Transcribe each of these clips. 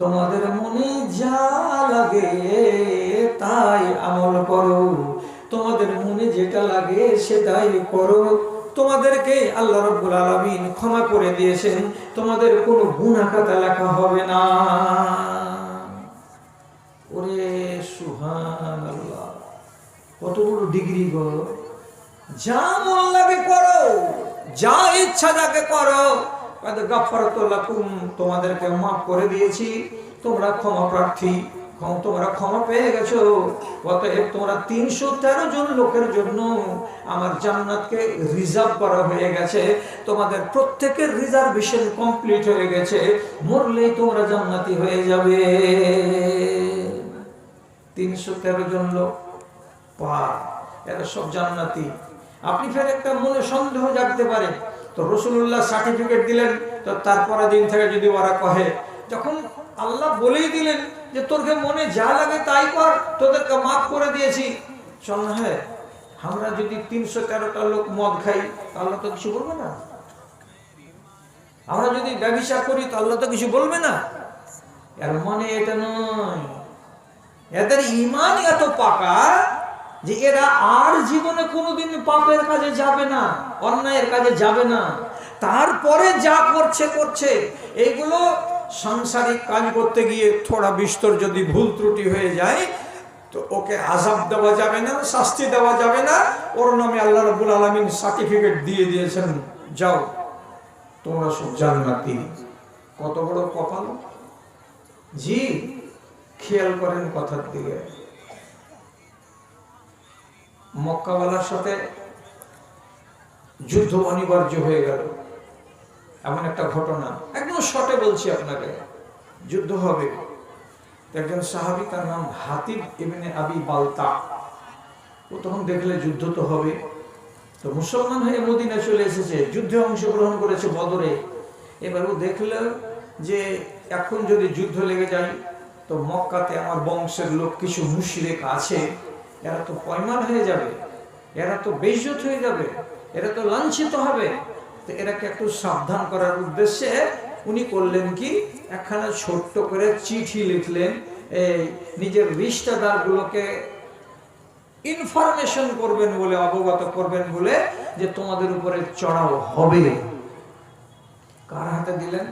তোমাদের মনে যা লাগে তাই আমল করো। তোমাদের মনে যেটা লাগে সেটাই করো। তোমাদেরকে আল্লাহ রব্বুল আলামিন ক্ষমা করে দিয়েছেন। তোমাদের কোনো গুনাহ খাতা লেখা হবে না। ওরে সুবহানাল্লাহ, কত বড় ডিগ্রি গো যা মন লাগে করো, যা ইচ্ছা যাকে করো। তোমাদেরকে মাফ করে দিয়েছি। তোমরা ক্ষমা প্রার্থী। তোমরা ক্ষমা পেয়ে গেছো। অতএব তোমরা তিনশো তেরো জন লোকের জন্য আমার জান্নাতকে রিজার্ভ করা হয়ে গেছে। তোমাদের প্রত্যেকের রিজার্ভেশন কমপ্লিট হয়ে গেছে। মরলেই তোমরা জান্নাতি হয়ে যাবে। তিনশো তেরো জন লোক পা এরা সব জান্নাতি। আপনি ফের একটা মনে সন্দেহ জাগতে পারে তো রসুল্লাহ সার্টিফিকেট দিলেন, তো তারপরে দিন থেকে যদি ওরা কহে, যখন আল্লাহ বলেই দিলেন যে তোরকে মনে যা লাগে তাই কর, তোদেরকে মাফ করে দিয়েছি। চল না হ্যাঁ আমরা যদি তিনশো তেরোটা লোক মদ খাই, আল্লাহ তো কিছু বলবে না? আমরা যদি ব্যবসা করি, তো আল্লাহ তো কিছু বলবে না? এর মানে এটা নয়। এদের ইমান এত পাকা যে এরা আর জীবনে কোনোদিন পাপের কাজে যাবে না, অন্যায়ের কাজে যাবে না। তারপরে যা করছে করছে। এগুলো সাংসারিক কাজ করতে গিয়ে থোড়া বিস্তর যদি ভুল ত্রুটি হয়ে যায়, তো ওকে আজাব দেওয়া যাবে না, শাস্তি দেওয়া যাবে না। ওর নামে আল্লাহ রবুল আলমিন সার্টিফিকেট দিয়ে দিয়েছেন, যাও, তোমরা সব জান্নাতি। কত বড় কপাল? জি, খেয়াল করেন কথার দিকে। মক্কাওয়ালার সাথে যুদ্ধ অনিবার্য হয়ে গেল। এমন একটা ঘটনা। একদম শর্টে বলছি আপনাকে, যুদ্ধ হবে। একজন সাহাবি, তার নাম হাতিব এমনি আবি বালতা। ও তখন দেখলে যুদ্ধ তো হবে। তো মুসলমান হয়ে মদিনা চলে এসেছে, যুদ্ধে অংশগ্রহণ করেছে বদরে। এবার ও দেখল যে এখন যদি যুদ্ধ লেগে যায়, তো মক্কাতে আমার বংশের লোক কিছু মুশরিক আছে। এরা তো পয়মান হয়ে যাবে, এরা তো বেইজ্জত হয়ে যাবে, এরা তো লাঞ্ছিত হবে। তো এরাকে একটু সাবধান করার উদ্দেশ্যে উনি করলেন কি? একখানা ছোট্ট করে চিঠি লিখলেন, এই নিজের রিশতেদারগুলোকে ইনফরমেশন করবেন বলে, অবগত করবেন বলে যে তোমাদের উপরে চড়াও হবে। কার হাতে দিলেন?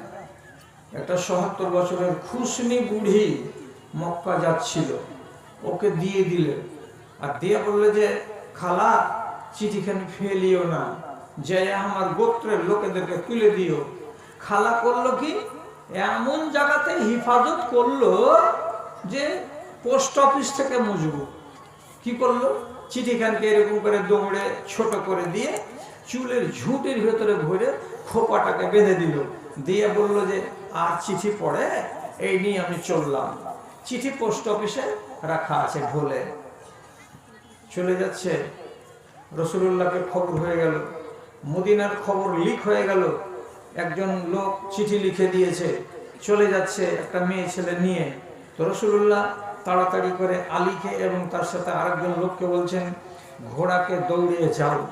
একটা সত্তর বছরের খুশনি বুড়ি মক্কা যাচ্ছিল, ওকে দিয়ে দিলেন। আর দিয়ে বললে যে, খালা, চিঠিখানি ফেলিও না। যে আমার গোত্রের লোকেদেরকে তুলে দিও। খালা করল কি? এমন জায়গাতে হিফাজত করল যে পোস্ট অফিস থেকে মজবুত কি করল? চিঠিখানকে এরকম করে দৌড়ে ছোট করে দিয়ে চুলের ঝুঁটির ভেতরে ভরে খোপাটাকে বেঁধে দিল। দিয়ে বলল যে, আর চিঠি পড়ে? এই নিয়ে আমি চললাম। চিঠি পোস্ট অফিসে রাখা আছে ঢোলে। চলে যাচ্ছে। রসুল্লাহকে খবর হয়ে গেল। মদিনার খবর লিক হয়ে গেল। একজন লোক চিঠি লিখে দিয়েছে, চলে যাচ্ছে একটা মেয়ে ছেলে নিয়ে। তো রসুল্লাহ তাড়াতাড়ি করে আলীকে এবং তার সাথে আরেকজন লোককে বলছেন, ঘোড়াকে দৌড়িয়ে যাও।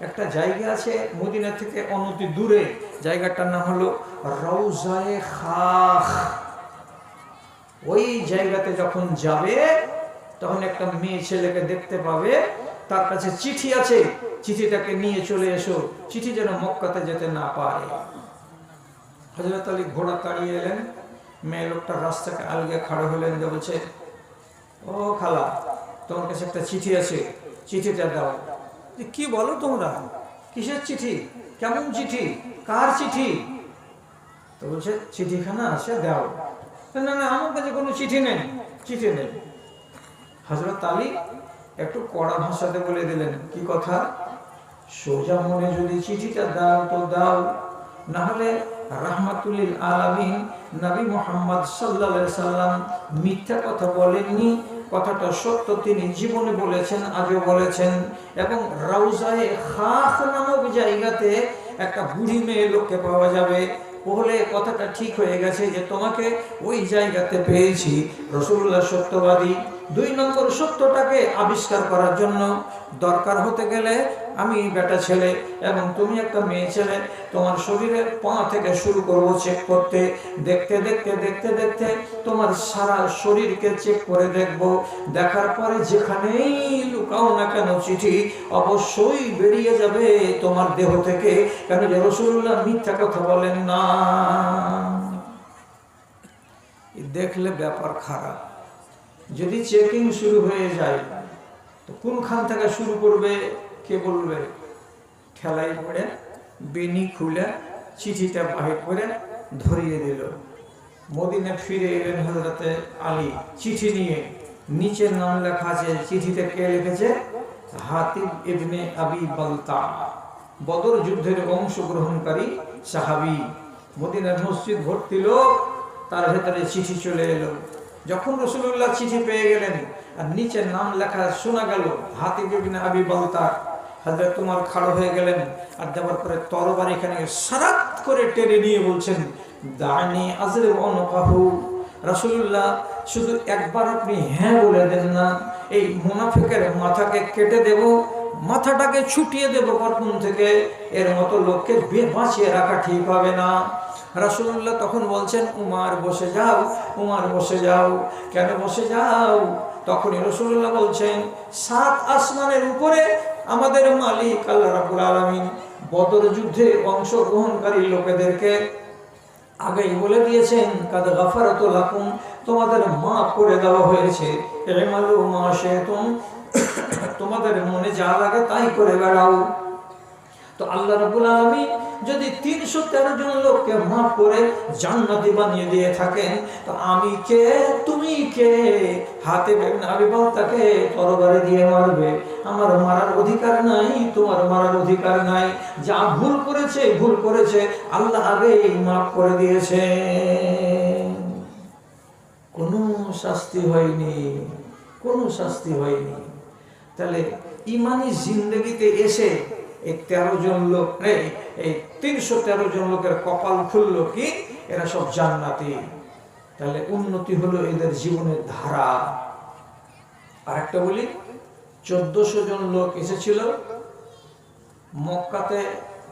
একটা জায়গা আছে মদিনা থেকে অনতি দূরে। জায়গাটার নাম হলো রৌজায়ে খাখ। ওই জায়গাতে যখন যাবে তখন একটা মেয়ে ছেলেকে দেখতে পাবে, তার কাছে চিঠি আছে, চিঠিটাকে নিয়ে চলে এসো। চিঠি যেন মক্কাতে যেতে না পারে। হজরত আলী ঘোড়া তাড়িয়ে এলেন। মেয়ে লোকটা রাস্তাকে আলগে খাড়া হলেন, যে বলছে, ও খালা, তোমার কাছে একটা চিঠি আছে, চিঠিটা দাও। কি বলো তোমরা? কিসের চিঠি? কেমন চিঠি? কার চিঠি? তো বলছে, চিঠিখানা আছে, দাও। না না, আমার কাছে কোনো চিঠি নেই চিঠি নেই। হজরত আলী একটু কড়া ভাষাতে বলে দিলেন, কি কথা? সোজা মনে যদি চিঠিটা দাও তো দাও। না হলে রাহমাতুলিল আলামিন নবী মোহাম্মদ সাল্লাল্লাহু সাল্লাম মিথ্যা কথা বলেননি। কথাটা সত্য, তিনি জীবনে বলেছেন আজও বলেছেন। এবং রাউজায়ে খাখ নামক জায়গাতে একটা বুড়ি মেয়ে লোককে পাওয়া যাবে। বলে কথাটা ঠিক হয়ে গেছে যে তোমাকে ওই জায়গাতে পেয়েছি রসুল্লাহ সত্যবাদী। দুই নম্বর সত্যটাকে আবিষ্কার করার জন্য দরকার হতে গেলে আমি বেটা ছেলে এবং তুমি একটা মেয়ে ছেলে, তোমার শরীরের পা থেকে শুরু করব চেক করতে। দেখতে দেখতে দেখতে দেখতে তোমার সারা শরীরকে চেক করে দেখব। দেখার পরে যেখানেই লুকাও না কেন চিঠি, অবশ্যই বেরিয়ে যাবে তোমার দেহ থেকে। কেন যে রসুল্লাহ মিথ্যা কথা বলেন না। দেখলে ব্যাপার খারাপ। যদি চেকিং শুরু হয়ে যায়, তো কোনখান থেকে শুরু করবে? কে বলবে? ঠেলাই পড়ে, বেনি খুলে চিঠিটা বাহির করে ধরিয়ে দিল। মদিনে ফিরে এলেন হজরতে আলী। চিঠি নিয়ে নিচের নাম লেখা আছে, চিঠিতে কে লিখেছে? হাতিব ইবনে আবি বালতা। বদর যুদ্ধের অংশগ্রহণকারী সাহাবি। মদিনার মসজিদ ভর্তি লোক, তার ভেতরে চিঠি চলে এলো। যখন রসুল্লাহ চিঠি পেয়ে গেলেন, আর নিচে নাম লেখা শোনা গেল হাতি বিবিন আবি বলতা। হাজরত তোমার খাড়ো হয়ে গেলেন আর দেওয়ার পরে তরবার এখানে সারাত করে টেনে নিয়ে বলছেন, দানি আজরে অনকাহু রাসূলুল্লাহ, শুধু একবার আপনি হ্যাঁ বলে দেন না, এই মুনাফিকের মাথাকে কেটে দেব, মাথাটাকে ছুটিয়ে দেব গর্দন থেকে, এর মতো লোককে বাঁচিয়ে রাখা ঠিক হবে না। রাসূলুল্লাহ তখন বলছেন, উমার বসে যাও, উমার বসে যাও। কেন বসে যাও? তখনই রসুল্লাহ বলছেন, সাত আসমানের উপরে আমাদের মালিক আল্লাহ আলমিন বদর যুদ্ধে অংশগ্রহণকারী লোকেদেরকে আগেই বলে দিয়েছেন, কাদ গাফারত লাকুম তোমাদের মাফ করে দেওয়া হয়েছে। মা তোমাদের মনে যা লাগে তাই করে বেড়াও। তো আল্লাহ রবুল আলামিন যদি তিনশো তেরো জন লোককে মাফ করে জান্নাতি বানিয়ে দিয়ে থাকেন, তো আমি কে? তুমি কে? হাতে তাকে তরবারি দিয়ে মারবে। আমার মারার অধিকার নাই, তোমার মারার অধিকার নাই। যা ভুল করেছে ভুল করেছে, আল্লাহ আগেই মাফ করে দিয়েছে। কোনো শাস্তি হয়নি, কোনো শাস্তি হয়নি। তাহলে ইমানি জিন্দগিতে এসে এই তেরো জন লোক এই তিনশো তেরো জন লোকের কপাল খুললো কি? এরা সব জান্নাতি। তাহলে উন্নতি হলো এদের জীবনের ধারা। আর একটা বলি, চোদ্দশো জন লোক এসেছিল মক্কাতে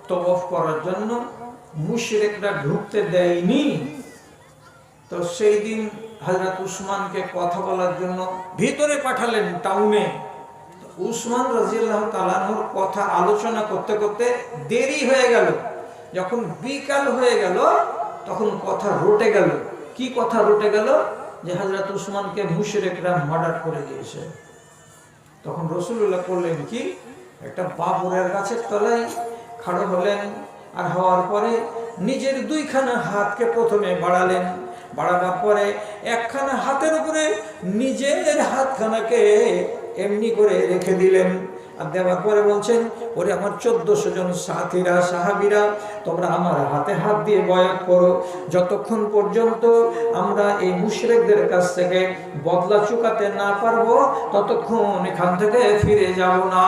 তবফ করার জন্য, মুশরিকরা ঢুকতে দেয়নি। তো সেই দিন হজরত উসমানকে কথা বলার জন্য ভিতরে পাঠালেন টাউনে উসমান রাজিয়াল্লাহ তালানোর কথা আলোচনা করতে করতে দেরি হয়ে গেল। যখন বিকাল হয়ে গেল, তখন কথা রটে গেল। কি কথা রটে গেল? যে হজরত উসমানকে মুশরিকরা মার্ডার করে দিয়েছে। তখন রসুল্লাহ করলেন কি? একটা বাবুরের গাছের তলায় খাড়ো হলেন আর হওয়ার পরে নিজের দুইখানা হাতকে প্রথমে বাড়ালেন। বাড়াবার পরে একখানা হাতের উপরে নিজের হাতখানাকে এমনি করে রেখে দিলেন। আর দেওয়ার পরে বলছেন, ওরে আমার চোদ্দশো জন সাথীরা, সাহাবিরা, তোমরা আমার হাতে হাত দিয়ে বয়াত করো। যতক্ষণ পর্যন্ত আমরা এই মুশরেকদের কাছ থেকে বদলা চুকাতে না পারব, ততক্ষণ এখান থেকে ফিরে যাব না।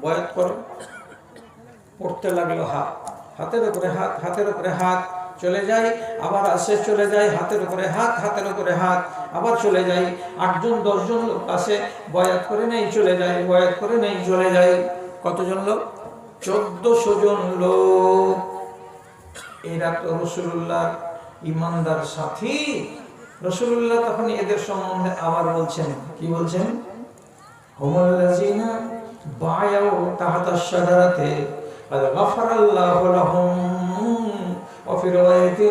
বয়াত করো। পড়তে লাগল হাত। হাতের উপরে হাত, হাতের উপরে হাত। চলে যাই, আবার আসে চলে যাই, হাতের উপরে হাত, হাতের উপরে হাত, আবার চলে যাই। আটজন, দশজন লোক আসে, বয়াত করে নেই, চলে যায় বয়াত করে নেই, চলে যাই। কতজন লোক? চোদ্দশো জন লোক। এরা তো রসুল্লাহ ইমানদার সাথী। রসুল্লাহ তখন এদের সম্বন্ধে আবার বলছেন, কি বলছেন? হোমল্লাজিনা বায়াও তাহাতার সাদারাতে গাফারাল্লাহ লাহুম। وفي رواية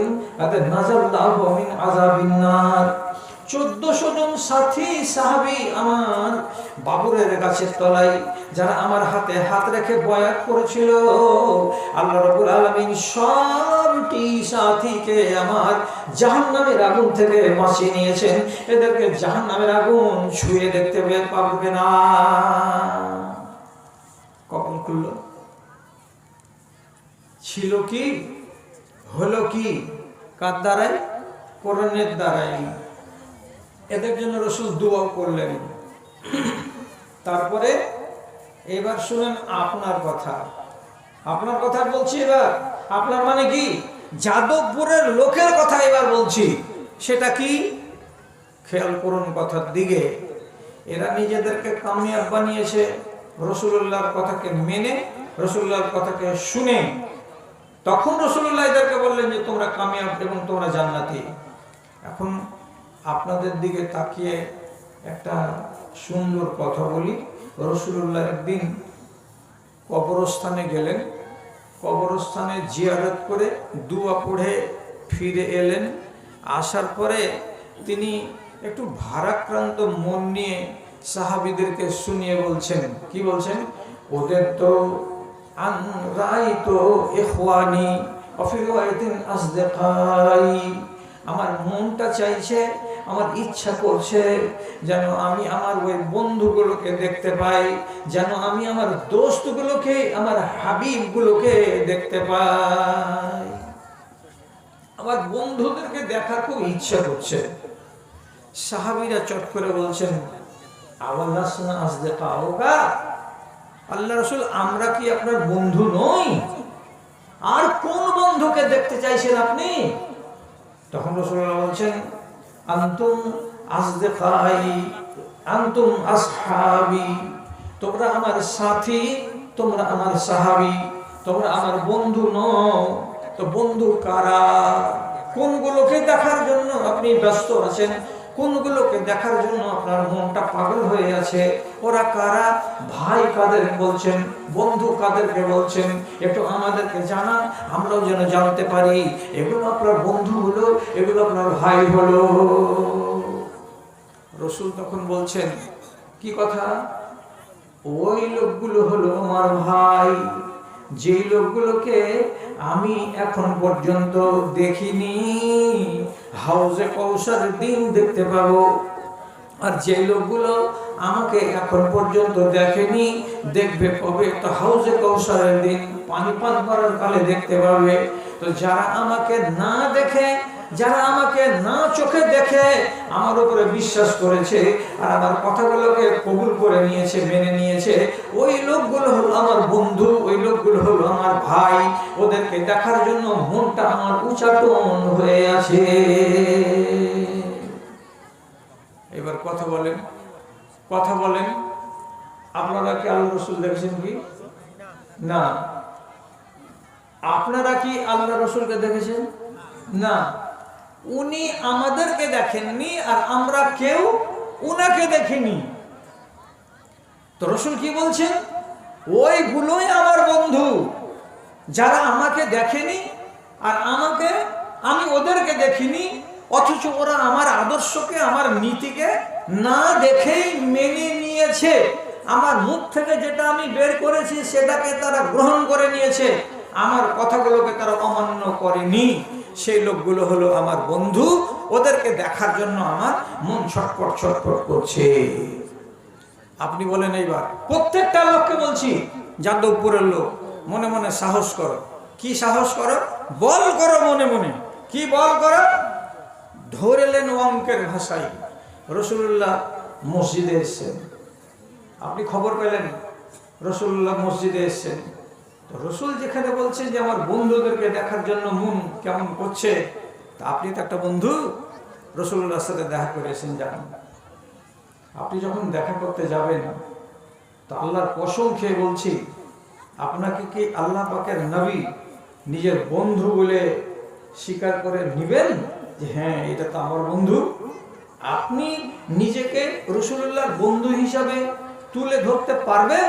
قد نزل الله من عذاب النار চোদ্দশো জন সাথী সাহাবি আমার বাবুরের গাছের তলায় যারা আমার হাতে হাত রেখে বয়াত করেছিল আল্লাহ রবুল আলমিন সবটি সাথীকে আমার জাহান্নামের আগুন থেকে বাঁচিয়ে নিয়েছেন এদেরকে জাহান্নামের আগুন ছুঁয়ে দেখতে পারবে না কখন খুললো ছিল কি হলো কি? কার দ্বারাই? কোরআনের দ্বারাই। এদের জন্য রসুল দোয়াও করলেন। তারপরে এবার শুনেন আপনার কথা। আপনার কথা বলছি এবার। আপনার মানে কি? যাদবপুরের লোকের কথা এবার বলছি। সেটা কি? খেয়াল করুন কথার দিকে। এরা নিজেদেরকে কামিয়াব বানিয়েছে। রসুল্লাহর কথাকে মেনে রসুল্লাহর কথাকে শুনে। তখন রসুল্লাহ এদেরকে বললেন যে, তোমরা কামিয়াব এবং তোমরা জান্নাতি। এখন আপনাদের দিকে তাকিয়ে একটা সুন্দর কথা বলি। রসুল্লাহ একদিন কবরস্থানে গেলেন। কবরস্থানে জিয়ারত করে দুয়া পড়ে ফিরে এলেন। আসার পরে তিনি একটু ভারাক্রান্ত মন নিয়ে সাহাবিদেরকে শুনিয়ে বলছেন। কি বলছেন? ওদের তো আন রাই তো এখওয়ানি অফিরাইতিন আসদেকাই আমার মনটা চাইছে, আমার ইচ্ছা করছে যেন আমি আমার ওই বন্ধুগুলোকে দেখতে পাই, যেন আমি আমার দোস্তগুলোকে, আমার হাবিবগুলোকে দেখতে পাই। আমার বন্ধুদেরকে দেখার খুব ইচ্ছা করছে। সাহাবিরা চট করে বলছেন, আল্লাহ আসতে পাওগা? আল্লাহ রসুল, আমরা কি আপনার বন্ধু নই? আর কোন বন্ধুকে দেখতে চাইছেন আপনি? তখন রসুল্লাহ বলছেন, আন্তুম আসদেকাই, আন্তুম আসহাবি, তোমরা আমার সাথী, তোমরা আমার সাহাবি, তোমরা আমার বন্ধু নও, তো বন্ধু কারা? কোনগুলোকে দেখার জন্য আপনি ব্যস্ত আছেন? কোনগুলোকে দেখার জন্য আপনার মনটা পাগল হয়ে আছে? ওরা কারা? ভাই কাদের বলছেন, বন্ধু কাদেরকে বলছেন, একটু আমাদেরকে জানান, আমরাও যেন জানতে পারি। এগুলো আপনার বন্ধু হলো, এগুলো আপনার ভাই হলো। রসুল তখন বলছেন, কি কথা? ওই লোকগুলো হলো আমার ভাই। যেই লোকগুলোকে আমি এখন পর্যন্ত দেখিনি, হাউজে কৌশার দিন দেখতে পাবো। আর যে লোকগুলো আমাকে এখন পর্যন্ত দেখেনি, দেখবে কবে? তো হাউজে কৌশলের দিন, পানি পান করার কালে দেখতে পাবে। তো যারা আমাকে না দেখে যারা আমাকে না চোখে দেখে আমার উপরে বিশ্বাস করেছে আর আমার কথাগুলোকে কবুল করে নিয়েছে, মেনে নিয়েছে, ওই লোকগুলো হলো আমার বন্ধু, ওই লোকগুলো হলো আমার ভাই। ওদেরকে দেখার জন্য মনটা আমার উচাটন হয়ে আছে। এবার কথা বলেন কথা বলেন। আপনারা কি আল্লাহ রসুল দেখেছেন কি? না। আপনারা কি আল্লাহ রসুলকে দেখেছেন? না। উনি আমাদেরকে দেখেননি আর আমরা কেউ উনাকে দেখিনি। তো রসুল কি বলছেন? ওইগুলোই আমার বন্ধু, যারা আমাকে দেখেনি আর আমাকে, আমি ওদেরকে দেখিনি, অথচ ওরা আমার আদর্শকে, আমার নীতিকে না দেখেই মেনে নিয়েছে। আমার মুখ থেকে যেটা আমি বের করেছি, সেটাকে তারা গ্রহণ করে নিয়েছে। আমার কথাগুলোকে তারা অমান্য করেনি। সেই লোকগুলো হলো আমার বন্ধু, ওদেরকে দেখার জন্য আমার মন ছটপট ছটপট করছে। আপনি বলেন এইবার, প্রত্যেকটা লোককে বলছি, যাদবপুরের লোক, মনে মনে সাহস করো। কি সাহস করো? বল করো মনে মনে। কি বল করো? ধরেলেন অঙ্কের ভাষায় রসুল্লাহ মসজিদে এসছেন। আপনি খবর পেলেন? রসুল্লাহ মসজিদে এসছেন। তো রসুল যেখানে বলছেন যে আমার বন্ধুদেরকে দেখার জন্য মন কেমন করছে, তা আপনি তো একটা বন্ধু রসুল্লাহর সাথে দেখা করেছেন যান আপনি যখন দেখা করতে যাবেন, তো আল্লাহর কসম খেয়ে বলছি, আপনাকে কি আল্লাহ পাকের নবী নিজের বন্ধু বলে স্বীকার করে নিবেন? যে হ্যাঁ এটা তো আমার বন্ধু। আপনি নিজেকে রসুল্লাহর বন্ধু হিসাবে তুলে ধরতে পারবেন?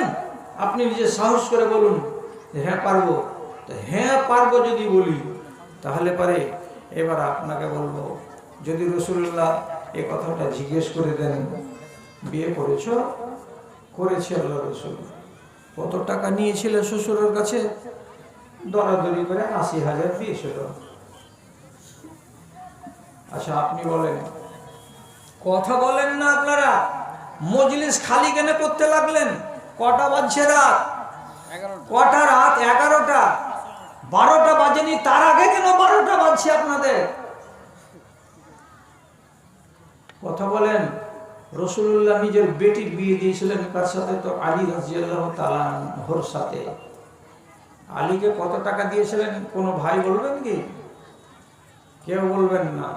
আপনি নিজে সাহস করে বলুন। হ্যাঁ পারব। হ্যাঁ পারব যদি বলি, তাহলে পারে। এবার আপনাকে বলব, যদি রসুল্লাহ এ কথাটা জিজ্ঞেস করে দেন, বিয়ে করেছ? করেছে আল্লাহ রসুল। কত টাকা নিয়েছিল শ্বশুরের কাছে? দরাদরি করে আশি হাজার দিয়েছিল। আচ্ছা আপনি বলেন। কথা বলেন না আপনারা। মজলিস খালি কেন করতে লাগলেন? কটা বাজছে রাত? কটা রাত এগারোটা। বারোটা বাজেনি, তার আগে কেন বারোটা বাজছে আপনাদের। কথা বলেন রসুল্লাহ নিজের বেটির বিয়ে দিয়েছিলেন কার সাথে তো আলী রাজিয়াল্লাহ তালাহর সাথে। আলীকে কত টাকা দিয়েছিলেন কোনো ভাই বলবেন কি? কেউ বলবেন না।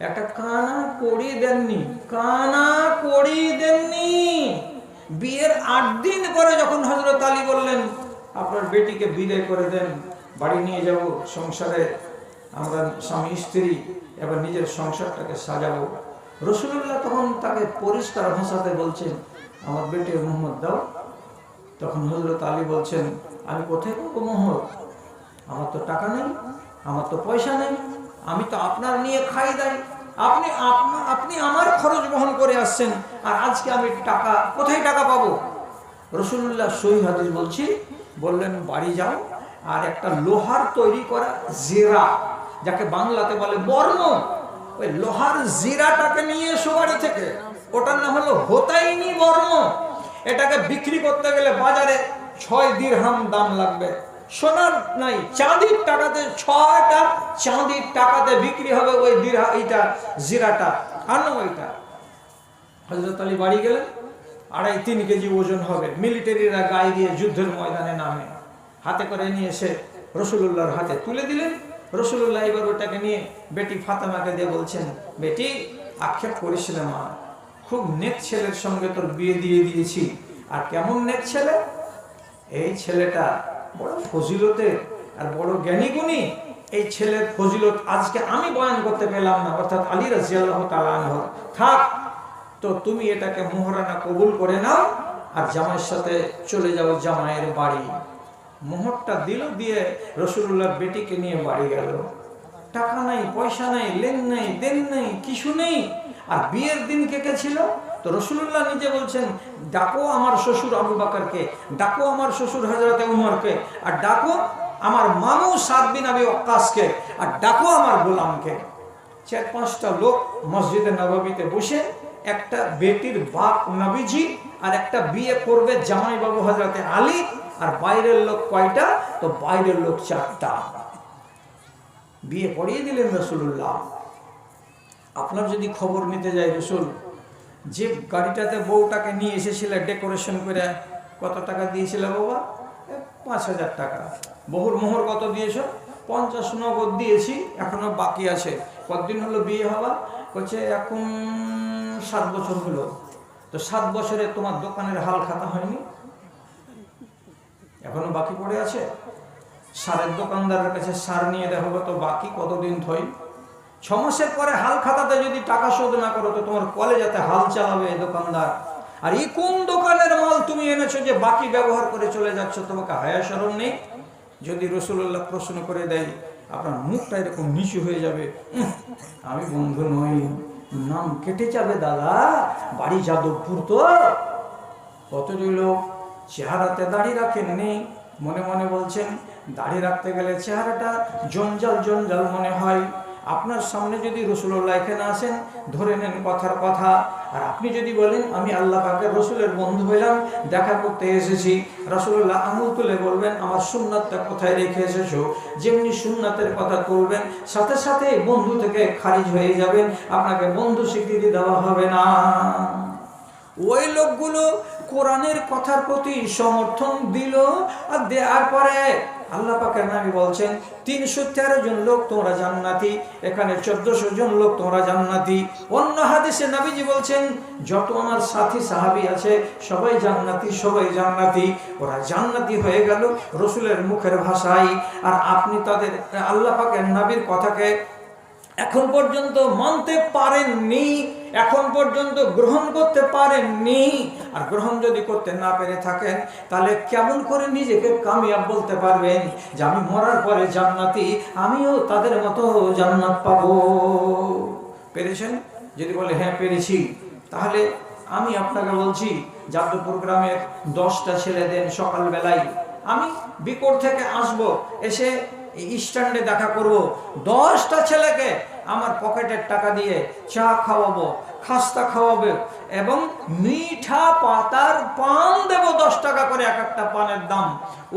একটা কানা কড়ি দেননি, কানা দেননি বিয়ের আট দিন পরে যখন হজরত আলী বললেন, আপনার বেটিকে বিদায় করে দেন, বাড়ি নিয়ে যাব, সংসারে আমরা স্বামী, স্ত্রী, এবার নিজের সংসারটাকে সাজাবো। রসুল্লাহ তখন তাকে পরিষ্কার ভাষাতে বলছেন, আমার বেটে মোহাম্মদ দাও। তখন হজরত আলী বলছেন, আমি কোথায় পাবো মোহর আমার তো টাকা নেই, আমার তো পয়সা নেই, আমি তো আপনার নিয়ে খাই দাই আপনি আপনা- আমার খরচ বহন করে আসছেন, আর আজকে আমি টাকা, কোথায় টাকা পাবো? রসুল্লাহ সহি হাদিস বলছি, বললেন, বাড়ি যাও, আর একটা লোহার তৈরি করা জিরা, যাকে বাংলাতে বলে বর্ণ, ওই লোহার জিরাটাকে নিয়ে এসো বাড়ি থেকে। ওটার নাম হলো হোতাইনি বর্ণ। এটাকে বিক্রি করতে গেলে বাজারে ছয় দিরহাম দাম লাগবে। সোনার নাই, চাঁদির টাকাতে ছয়টা চাঁদির টাকাতে বিক্রি হবে ওই দিরহা এইটা, জিরাটা। আনো ওইটা। হজরত আলী বাড়ি গেলেন, আড়াই তিন কেজি ওজন হবে। মিলিটারিরা গায়ে দিয়ে যুদ্ধের ময়দানে নামে। হাতে করে নিয়ে এসে রসুল্লাহর হাতে তুলে দিলেন। রসুল্লাহ এবার ওটাকে নিয়ে বেটি ফাতেমাকে দিয়ে বলছেন, বেটি, আক্ষেপ করিস না মা। খুব নেক ছেলের সঙ্গে তোর বিয়ে দিয়ে দিয়েছি। আর কেমন নেক ছেলে? এই ছেলেটা বড় ফজিলতে আর বড় জ্ঞানী গুণী এই ছেলের ফজিলত আজকে আমি বয়ান করতে পেলাম না, অর্থাৎ আলী রাজিয়াল্লাহ তালাহ থাক, তো তুমি এটাকে মোহরানা কবুল করে নাও আর জামাইয়ের সাথে চলে যাও জামাইয়ের বাড়ি। মোহরটা দিল দিয়ে রসুল্লাহর বেটিকে নিয়ে বাড়ি গেল। টাকা নাই, পয়সা নাই, লেন নাই, দেন নাই, কিছু নেই। আর বিয়ের দিন কে কে ছিল? তো রসুল্লাহ নিজে বলছেন, ডাকো আমার শ্বশুর আবু বাকারকে, ডাকো আমার শ্বশুর হজরতে উমরকে, আর ডাকো আমার মামু সাত বিন আবি অক্কাসকে আর ডাকো আমার গোলামকে। চার পাঁচটা লোক মসজিদে নবাবিতে বসে একটা বেটির বাপ নবীজি আর একটা বিয়ে করবে জামাই বাবু হজরতে আলী, আর বাইরের লোক কয়টা? তো বাইরের লোক চারটা। বিয়ে পড়িয়ে দিলেন রসুল্লাহ আপনার যদি খবর নিতে যায় রসুল যে গাড়িটাতে বউটাকে নিয়ে এসেছিলে ডেকোরেশন করে, কত টাকা দিয়েছিলে বাবা? পাঁচ হাজার টাকা। বহুর মোহর কত দিয়েছ? পঞ্চাশ নগদ দিয়েছি, এখনও বাকি আছে। কতদিন হলো বিয়ে হওয়া বলছে, এখন সাত বছর হলো। তো সাত বছরে তোমার দোকানের হাল খাতা হয়নি? এখনও বাকি পড়ে আছে? সারের দোকানদারের কাছে সার নিয়ে দেখো তো বাকি কতদিন থই? ছ মাসের পরে হাল খাতাতে যদি টাকা শোধ না করো, তো তোমার কলেজাতে হাল চালাবে দোকানদার। আর এই কোন দোকানের মাল তুমি এনেছো যে বাকি ব্যবহার করে চলে যাচ্ছ? তোমাকে হায়া সরম নেই? যদি রসুল্লাহ প্রশ্ন করে দেয়, আপনার মুখটা এরকম নিচু হয়ে যাবে। আমি বন্ধু নই, নাম কেটে যাবে দাদা, বাড়ি যাদবপুর তো। কতটি লোক চেহারাতে দাড়ি রাখেন নেই মনে মনে বলছেন, দাড়ি রাখতে গেলে চেহারাটা জঞ্জাল জঞ্জাল মনে হয়। আপনার সামনে যদি রসুল্লাহ এখানে আসেন, ধরে নেন কথার কথা। আর আপনি যদি বলেন, আমি আল্লাহ পাকের রসুলের বন্ধু হইলাম, দেখা করতে এসেছি। রসুল্লাহ আঙুল তুলে বলবেন, আমার সুন্নাতটা কোথায় রেখে এসেছ? যেমনি সুন্নাতের কথা করবেন, সাথে সাথে বন্ধু থেকে খারিজ হয়ে যাবেন। আপনাকে বন্ধু স্বীকৃতি দেওয়া হবে না। ওই লোকগুলো কোরআনের কথার প্রতি সমর্থন দিল, আর দেওয়ার পরে আল্লাহ পাকের নামে বলছেন, তিনশো তেরো জন লোক তোমরা জান্নাতি, এখানে চোদ্দশো জন লোক তোমরা জান্নাতি। অন্য হাদিসে নাবিজি বলছেন, যত আমার সাথী সাহাবি আছে, সবাই জান্নাতি সবাই জান্নাতি। ওরা জান্নাতি হয়ে গেল রসুলের মুখের ভাষায়। আর আপনি তাদের, আল্লাহ পাকের নাবির কথাকে এখন পর্যন্ত মানতে পারেননি। এখন পর্যন্ত গ্রহণ করতে পারেননি। আর গ্রহণ যদি করতে না পেরে থাকেন, তাহলে কেমন করে নিজেকে কামিয়াব বলতে পারবেন যে, আমি মরার পরে জান্নাতি, আমিও তাদের মতো জান্নাত পাবো। পেরেছেন? যদি বলে হ্যাঁ পেরেছি। তাহলে আমি আপনাকে বলছি, যাদবপুর গ্রামের দশটা ছেলে দেন সকালবেলায়, আমি বিকট থেকে আসব, এসে স্ট্যান্ডে দেখা করব। দশটা ছেলেকে আমার পকেটের টাকা দিয়ে চা খাওয়াবো, খাস্তা খাওয়াবে এবং মিঠা পাতার পান দেব দশ টাকা করে এক একটা পানের দাম।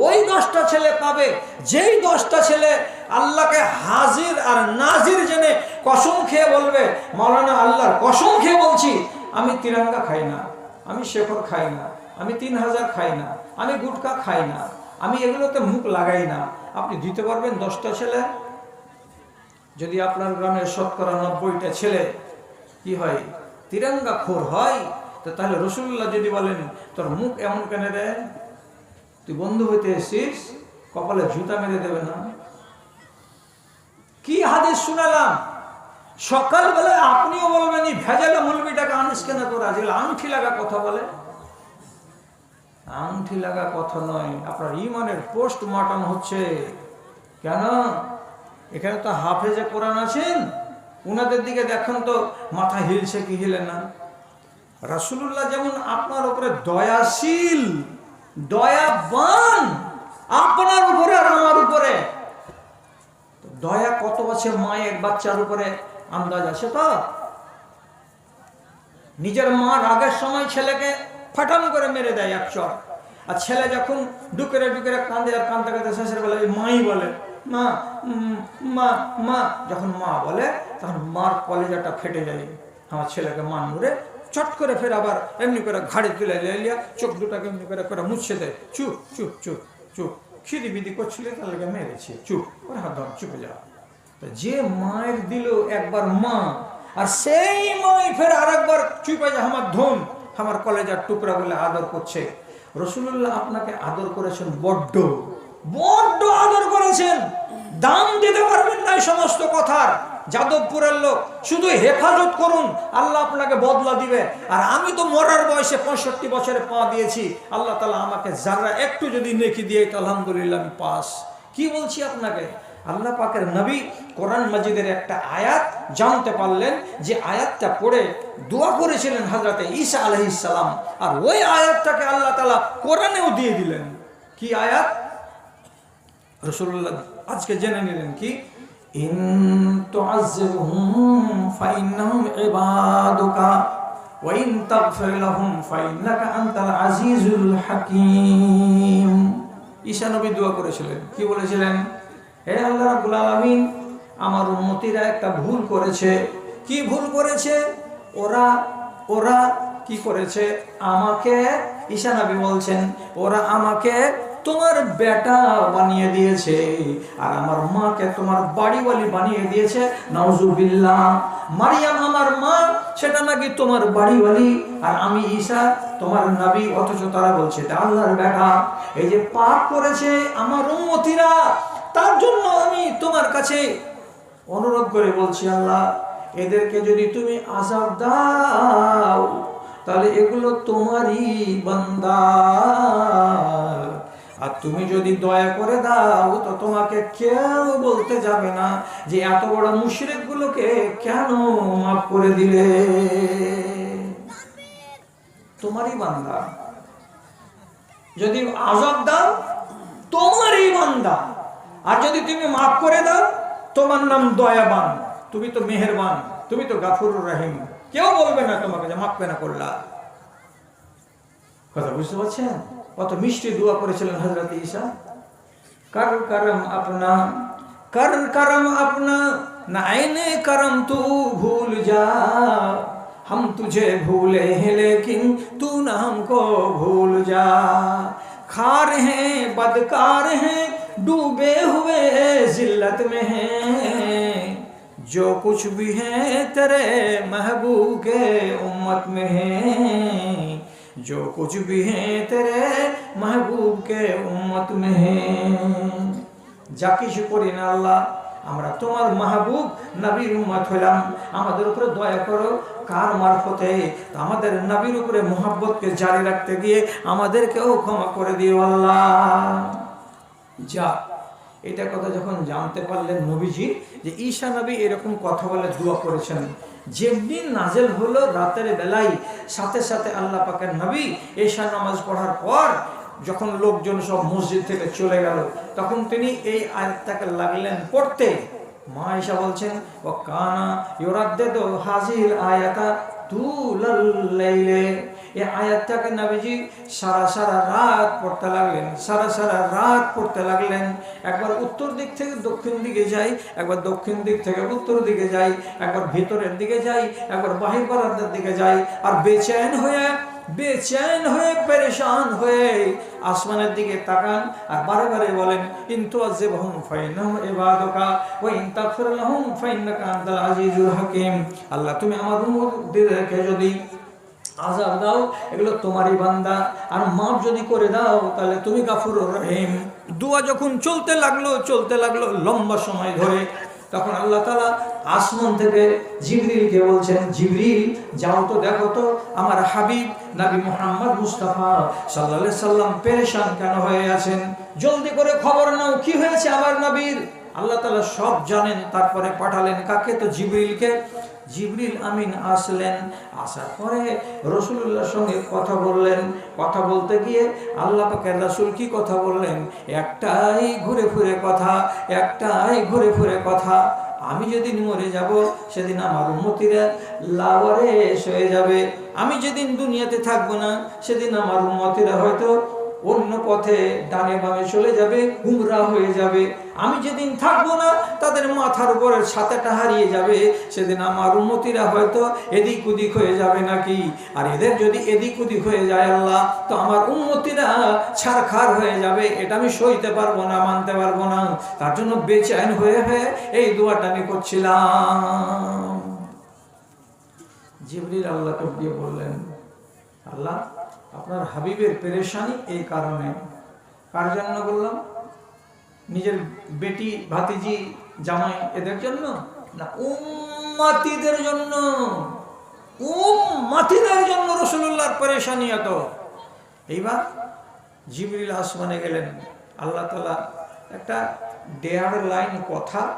ওই দশটা ছেলে পাবে, যেই দশটা ছেলে আল্লাহকে হাজির আর নাজির জেনে কসম খেয়ে বলবে, মাওলানা আল্লাহর কসম খেয়ে বলছি, আমি তিরঙ্গা খাই না, আমি শেখর খাই না, আমি তিন হাজার খাই না, আমি গুটকা খাই না, আমি এগুলোতে মুখ লাগাই না। আপনি দিতে পারবেন দশটা ছেলে যদি আপনার গ্রামের শতকরা নব্বইটা ছেলে, কি হয়? তিরঙ্গা খোর হয়? তো তাহলে রসুল্লাহ যদি বলেন, তোর মুখ এমন কেন রে? তুই বন্ধু হইতে এসছিস? কপালে জুতা মেরে দেবে না? কি হাদিস শুনালাম? সকালবেলায় আপনিও বলবেন ভেজালে মলবিটাকে আনিস কেন তোরা? যেগুলো আংঠি লাগা কথা বলে। আংঠি লাগা কথা নয়, আপনার ইমানের পোস্ট পোস্টমর্টম হচ্ছে। কেন? এখানে তো হাফেজে কোরআন আছেন, উনাদের দিকে দেখুন তো মাথা হিলছে কি হিলে না। রাসুলুল্লাহ যেমন আপনার উপরে দয়াশীল, দয়াবান, আপনার উপরে আর আমার উপরে। দয়া কত আছে মায়ের বাচ্চার উপরে আন্দাজ আছে তো? নিজের মা রাগের সময় ছেলেকে ফাটান করে মেরে দেয় এক চর। আর ছেলে যখন ডুকেরে ডুকেরে কাঁদে আর কাঁদতে কাঁদতে শেষের বেলা মাই বলে মা মা মা। যখন মা বলে, তখন মার কলেজাটা ফেটে যায়। আমার ছেলেকে মান মুড়ে চট করে ফের আবার এমনি করে ঘাড়ে তুলে লিয়া চোখ দুটাকে এমনি করে করে মুছে দেয়। চুপ চুপ চুপ চুপ। খিদি বিদি করছিলে, তার লেগে মেরেছে। চুপ করে হাত ধর, চুপে তো যে মায়ের দিল একবার মা, আর সেই মাই ফের আর আরেকবার চুপে যা, আমার ধন। আমার কলেজার টুকরা বলে আদর করছে। রসুল্লাহ আপনাকে আদর করেছেন বড্ড। বড্ড আদর করেছেন। দাম দিতে পারবেন না এই সমস্ত কথার। যাদবপুরের লোক, শুধু হেফাজত করুন, আল্লাহ আপনাকে বদলা দিবে। আর আমি তো মরার বয়সে পঁয়ষট্টি বছরে পা দিয়েছি। আল্লাহ তালা আমাকে যারা একটু যদি নেকি দিয়ে তো আলহামদুলিল্লাহ আমি পাস। কি বলছি আপনাকে? আল্লাহ পাকের নবী কোরআন মাজিদের একটা আয়াত জানতে পারলেন যে আয়াতটা পড়ে দোয়া করেছিলেন হাজরাতে ঈসা আলহিসাল্লাম আর ওই আয়াতটাকে আল্লাহ তালা কোরআনেও দিয়ে দিলেন। কি আয়াত? রসুল্লাহ আজকে জেনে নিলেন কি? ইন তুআযিবহুম ফাইন্নাহুম ইবাদুকা ওয়া ইন তাগফির লাহুম ফাইন্নাকা আনতাল আজিজুল হাকীম। ঈসা নবী দোয়া করেছিলেন। কি বলেছিলেন? হে আল্লাহ আমার উম্মতিরা একটা ভুল করেছে। কি ভুল করেছে? ওরা ওরা কি করেছে? আমাকে, ঈশা নবী বলছেন, ওরা আমাকে তোমার বেটা বানিয়ে দিয়েছে, আর আমার মাকে তোমার বাড়িওয়ালি বানিয়ে দিয়েছে, নাউজুবিল্লাহ। মারিয়াম আমার মা, সেটা নাকি তোমার বাড়িওয়ালি? আর আমি ঈশা, তোমার নবী, অথচ তারা বলছে, এটা আল্লাহর বেটা। এই যে পাপ করেছে আমার উম্মতিরা, তার জন্য আমি তোমার কাছে অনুরোধ করে বলছি, আল্লাহ, এদেরকে যদি তুমি আজাব দাও, তাহলে এগুলো তোমারই বান্দা। আর তুমি যদি দয়া করে দাও, তো তোমাকে কেউ বলতে যাবে না যে এত বড় মুশরিক গুলোকে কেন মাফ করে দিলে? তোমারই বান্দা। যদি আজাব দাও, তোমারই বান্দা। আর যদি তুমি মাফ করে দাও, তোমার নাম দয়াবান। তুমি তো মেহেরবান, তুমি তো গাফুর রহিম। কেউ বলবে না তোমাকে যে মাফ কেনা করলা। কথা বুঝতে পারছেন? কত মিষ্টি দোয়া করেছিলেন হজরত ঈসা কর করম আপনা কর করম আপনা নাইনে করম তু ভুল যা हम तुझे भूले हैं लेकिन तू ना हमको भूल जा खार हैं बदकार हैं डूबे हुए जिल्लत में हैं जो कुछ भी है तेरे महबूब के उम्मत में है जो कुछ भी है तेरे महबूब के उम्मत में है যা কিছু করি না আল্লাহ আমরা তোমার মাহবুব নবীর উম্মত হলাম আমাদের উপরে দয়া করো কার মারফতে আমাদের নবীর উপরে মোহাব্বতকে জারি রাখতে গিয়ে আমাদেরকেও ক্ষমা করে দিও আল্লাহ যা এটা কথা যখন জানতে পারলেন নবীজি যে ঈশা নবী এরকম কথা বলে দোয়া করেছেন যেমনি নাজেল হলো রাতের বেলায়, সাথে সাথে আল্লাহ পাকের নবী এশা নামাজ পড়ার পর যখন লোকজন সব মসজিদ থেকে চলে গেল, তখন তিনি এই আয়াতটাকে লাগলেন পড়তে। মা এসা বলছেন ও কানা ইউরাদ হাজিল আয়াতা তুলাল্লাইলে এই আয়াতটাকে নবীজি সারা সারা রাত পড়তে লাগলেন, সারা সারা রাত পড়তে লাগলেন। একবার উত্তর দিক থেকে দক্ষিণ দিকে যাই, একবার দক্ষিণ দিক থেকে উত্তর দিকে যাই, একবার ভিতরের দিকে যাই, একবার বাহির বারান্দার দিকে যাই, আর বেচैन হয়ে বেচैन হয়ে, পরেশান হয়ে আসমানের দিকে তাকান আর বারে বারে বলেন ইন্তু আযিবহুম ফাইনাহুম ইবাদুকা ওয়া ইন তাগফির লাহুম ফাইন্নাকা আনতাল আজিজুল হাকীম। আল্লাহ, তুমি আমার উম্মতদেরকে যদি আজাব দাও, এগুলো তোমারই বান্দা। আর মাফ যদি করে দাও, তাহলে তুমি গাফুর রহিম। দুয়া যখন চলতে লাগল চলতে লাগল লম্বা সময় ধরে। তখন আল্লাহ তালা আসমান থেকে জিবরিলকে বলছেন, জিবরিল, যাও তো, দেখো তো, আমার হাবিব নাবি মোহাম্মদ মুস্তাফা সাল্লাহ সাল্লাম পেরেশান কেন হয়ে আছেন? জলদি করে খবর নাও, কি হয়েছে আমার নবীর? আল্লাহ তালা সব জানেন, তারপরে পাঠালেন কাকে? তো জিবরিলকে। জিবরিল আমিন আসলেন। আসার পরে রসুল্লাহর সঙ্গে কথা বললেন। কথা বলতে গিয়ে আল্লাহ পাকের রাসুল কি কথা বললেন? একটাই ঘুরে ফিরে কথা, একটাই ঘুরে ফিরে কথা। আমি যেদিন মরে যাব, সেদিন আমার উন্মতিরা লাওয়ারেস হয়ে যাবে। আমি যেদিন দুনিয়াতে থাকব না, সেদিন আমার উন্মতিরা হয়তো অন্য পথে ডানে বামে চলে যাবে গুমরা হয়ে যাবে। আমি যেদিন থাকব না, তাদের মাথার উপরের ছাতাটা হারিয়ে যাবে। সেদিন আমার উন্নতিরা হয়তো এদিক উদিক হয়ে যাবে নাকি? আর এদের যদি এদিক উদিক হয়ে যায় আল্লাহ, তো আমার উন্নতিরা ছাড়খার হয়ে যাবে। এটা আমি সইতে পারব না, মানতে পারব না। তার জন্য বেচেন হয়ে হয়ে এই দোয়াটা আমি করছিলাম। জিবরিল আল্লাহকে গিয়ে বললেন আল্লাহ আপনার হাবিবের পেরেশানি এই কারণে। কার জন্য বললাম? নিজের বেটি, ভাতিজি, জামাই, এদের জন্য? না, উম্মাতিদের জন্য। উম্মাতিদের জন্য রসুল্লাহর পেরেশানি এত। এইবার জিবরিল আসমানে গেলেন। আল্লাহ তালা একটা দেড় লাইন কথা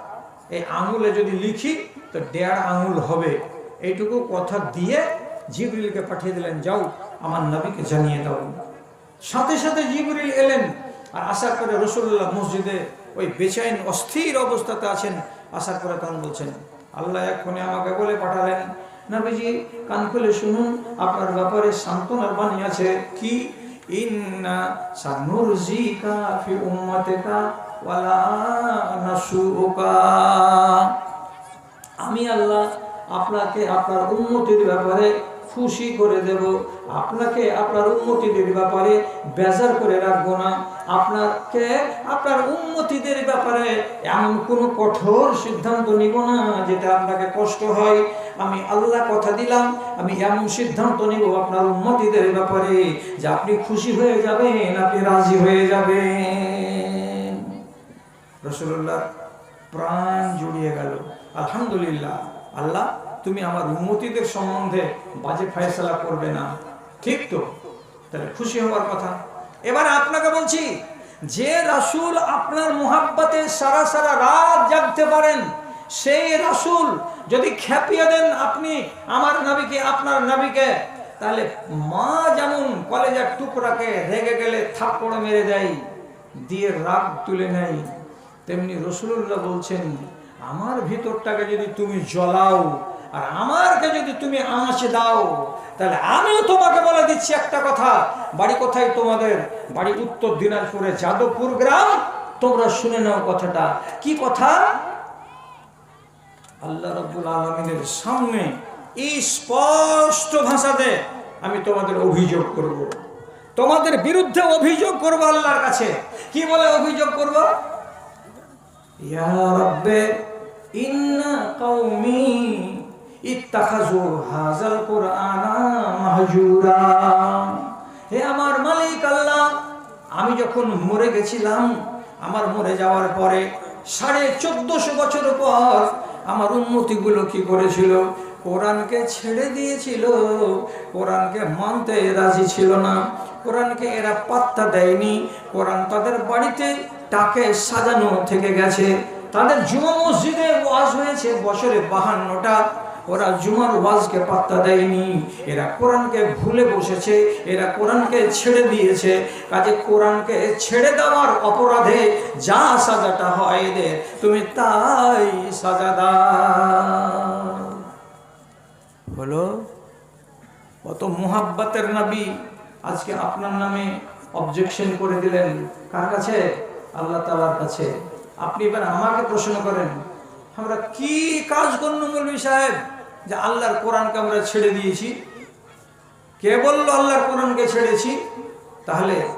এই আঙুলে যদি লিখি, তো দেড় আঙুল হবে। এইটুকু কথা দিয়ে জিবরিলকে পাঠিয়ে দিলেন, যাও। আমার নবীকে জানিয়ে দাও। সাথে সাথে জিবরিল এলেন আর আসার করে রসুল্লাহ মসজিদে ওই বেচাইন অস্থির অবস্থাতে আছেন। আসার পরে তখন বলছেন, আল্লাহ এক্ষণে আমাকে বলে পাঠালেন। নবীজি কান খুলে শুনুন, আপনার ব্যাপারে সান্ত্বনার বাণী আছে কি? আমি আল্লাহ আপনাকে, আপনার উন্নতির ব্যাপারে খুশি করে দেব। আপনাকে আপনার উন্নতিদের ব্যাপারে বেজার করে রাখব না। আপনাকে আপনার উন্নতিদের ব্যাপারে এমন কোনো কঠোর সিদ্ধান্ত নিব না যেটা আপনাকে কষ্ট হয়। আমি আল্লাহ কথা দিলাম, আমি এমন সিদ্ধান্ত নিব আপনার উন্নতিদের ব্যাপারে যে আপনি খুশি হয়ে যাবেন, আপনি রাজি হয়ে যাবেন। রসুল্লাহ প্রাণ জুড়িয়ে গেল। আলহামদুলিল্লাহ। আল্লাহ তুমি আমার উন্মতিদের সম্বন্ধে বাজে ফয়সলা করবে না। ঠিক তো? তাহলে খুশি হওয়ার কথা। এবার আপনাকে বলছি, যে রাসূল আপনার মোহাব্বতে সারা সারা রাত জাগতে পারেন, সেই রাসূল যদি খ্যাপিয়ে দেন আপনি আমার নাবিকে, আপনার নাবিকে, তাহলে মা যেমন কলেজের টুকরাকে রেগে গেলে থাপ্পড় মেরে দেয়, দিয়ে রাগ তুলে নেয়, তেমনি রসুল্লাহ বলছেন, আমার ভিতরটাকে যদি তুমি জ্বলাও আর আমারকে যদি তুমি আঁচ দাও, তাহলে আমিও তোমাকে বলে দিচ্ছি একটা কথা। বাড়ি কোথায় তোমাদের? বাড়ি উত্তর দিনাজপুরে যাদবপুর গ্রাম। তোমরা শুনে নাও কথাটা। কি কথা? আল্লাহ রব্বুল আলমিনের সামনে এই স্পষ্ট ভাষাতে আমি তোমাদের অভিযোগ করব। তোমাদের বিরুদ্ধে অভিযোগ করব আল্লাহর কাছে। কি বলে অভিযোগ করব? ইয়া রব্বে, ইন্না কওমি কুরআনা আমার মালিক আল্লাহ, আমি যখন মরে গেছিলাম, আমার মরে যাওয়ার পরে সাড়ে চোদ্দশো বছর পর আমার উন্নতিগুলো কি করেছিল? কোরআনকে ছেড়ে দিয়েছিল। কোরআনকে মানতে রাজি ছিল না। কোরআনকে এরা পাত্তা দেয়নি। কোরআন তাদের বাড়িতে টাকে সাজানো থেকে গেছে। তাদের জুমা মসজিদে ওয়াজ হয়েছে বছরে বাহান্নটা। ওরা জুমার ওয়াজকে পাত্তা দেয়নি। এরা কোরআনকে ভুলে বসেছে, এরা কোরআনকে ছেড়ে দিয়েছে। কাজে কোরআনকে ছেড়ে দেওয়ার অপরাধে যা সাজাটা হয় এদের, তুমি তাই সাজা দাও। হলো, কত মোহাব্বতের নাবি আজকে আপনার নামে অবজেকশন করে দিলেন। কার কাছে? আল্লাহ তালার কাছে। আপনি এবার আমাকে প্রশ্ন করেন আমরা কি কাজ করল মৌলী সাহেব? যে আল্লাহর কোরআনকে আমরা ছেড়ে দিয়েছি। কে বলল আল্লাহর কোরআনকে ছেড়েছি? তাহলে